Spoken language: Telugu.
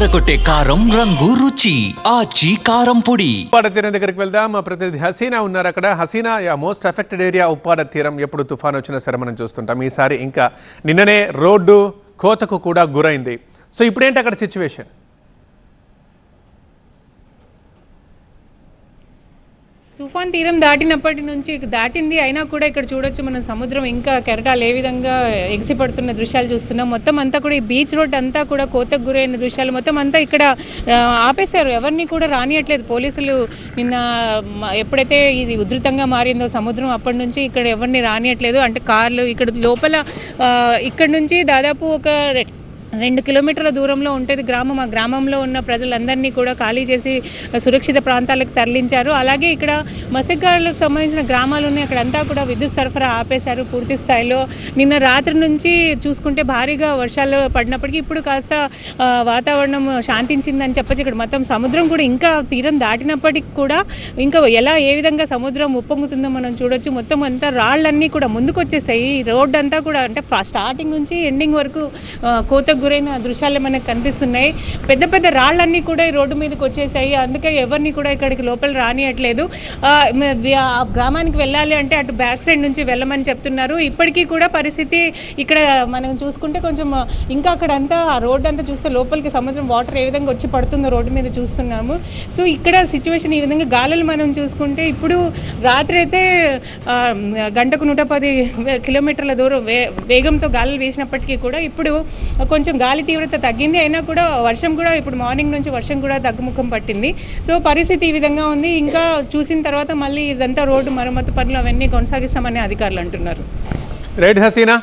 ఎర్రగొట్టే కారం రంగు రుచి. ఆచి కారం పొడి. ఉప్పాడ తీరం దగ్గరికి వెళ్దాం. మా ప్రతినిధి హసీనా ఉన్నారు అక్కడ. Haseena yeah most affected area Uppada తీరం. ఎప్పుడు తుఫాన్ వచ్చినా సరే మనం చూస్తుంటాం. ఈసారి ఇంకా నిన్ననే రోడ్డు కోతకు కూడా గురైంది. సో ఇప్పుడేంటి అక్కడ సిచ్యువేషన్ తుఫాన్ తీరం దాటినప్పటి నుంచి దాటింది అయినా కూడా ఇక్కడ చూడొచ్చు మన సముద్రం ఇంకా కెరటాలు ఏ విధంగా ఎగిసిపడుతున్న దృశ్యాలు చూస్తున్నాం. మొత్తం అంతా కూడా ఈ బీచ్ రోడ్ అంతా కూడా కోతకు గురైన దృశ్యాలు. మొత్తం అంతా ఇక్కడ ఆపేశారు. ఎవరిని కూడా రానియట్లేదు. పోలీసులు నిన్న ఎప్పుడైతే ఇది ఉధృతంగా మారిందో సముద్రం అప్పటి నుంచి ఇక్కడ ఎవరిని రానియట్లేదు. అంటే కార్లు ఇక్కడ లోపల ఇక్కడ నుంచి దాదాపు ఒక రె- రెండు కిలోమీటర్ల దూరంలో ఉంటుంది గ్రామం. ఆ గ్రామంలో ఉన్న ప్రజలందరినీ కూడా ఖాళీ చేసి సురక్షిత ప్రాంతాలకు తరలించారు. అలాగే ఇక్కడ మత్స్యకారులకు సంబంధించిన గ్రామాలు ఉన్నాయి. అక్కడంతా కూడా విద్యుత్ సరఫరా ఆపేశారు పూర్తి స్థాయిలో. నిన్న రాత్రి నుంచి చూసుకుంటే భారీగా వర్షాలు పడినప్పటికీ ఇప్పుడు కాస్త వాతావరణం శాంతించిందని చెప్పచ్చు. ఇక్కడ మొత్తం సముద్రం కూడా ఇంకా తీరం దాటినప్పటికి కూడా ఇంకా ఎలా ఏ విధంగా సముద్రం ఉప్పొంగుతుందో మనం చూడొచ్చు. మొత్తం అంతా రాళ్ళన్నీ కూడా ముందుకు వచ్చేసాయి ఈ రోడ్ అంతా కూడా అంటే స్టార్టింగ్ నుంచి ఎండింగ్ వరకు కోతకు గురైన దృశ్యాలు మనకు కనిపిస్తున్నాయి? పెద్ద పెద్ద రాళ్ళన్నీ కూడా ఈ రోడ్డు మీదకి వచ్చేసాయి. అందుకే ఎవరిని కూడా ఇక్కడికి లోపల రానియట్లేదు. ఆ, గ్రామానికి వెళ్ళాలి అంటే అటు బ్యాక్ సైడ్ నుంచి వెళ్ళమని చెప్తున్నారు. ఇప్పటికీ కూడా పరిస్థితి ఇక్కడ మనం చూసుకుంటే కొంచెం ఇంకా అక్కడ అంతా ఆ అంతా చూస్తే లోపలికి సముద్రం వాటర్ ఏ విధంగా వచ్చి పడుతుందో రోడ్డు మీద చూస్తున్నాము. సో ఇక్కడ సిచ్యువేషన్ ఈ విధంగా గాలులు మనం చూసుకుంటే ఇప్పుడు రాత్రి అయితే గంటకు నూట పది కిలోమీటర్ల దూరం వే వేగంతో గాలులు వేసినప్పటికీ కూడా ఇప్పుడు కొంచెం కొంచెం గాలి తీవ్రత తగ్గింది అయినా కూడా వర్షం కూడా ఇప్పుడు మార్నింగ్ నుంచి వర్షం కూడా తగ్గుముఖం పట్టింది. సో పరిస్థితి ఈ విధంగా ఉంది. ఇంకా చూసిన తర్వాత మళ్ళీ ఇదంతా రోడ్డు మరమ్మతు పనులు అవన్నీ కొనసాగిస్తామని అధికారులు అంటున్నారు. రైట్ హసీనా?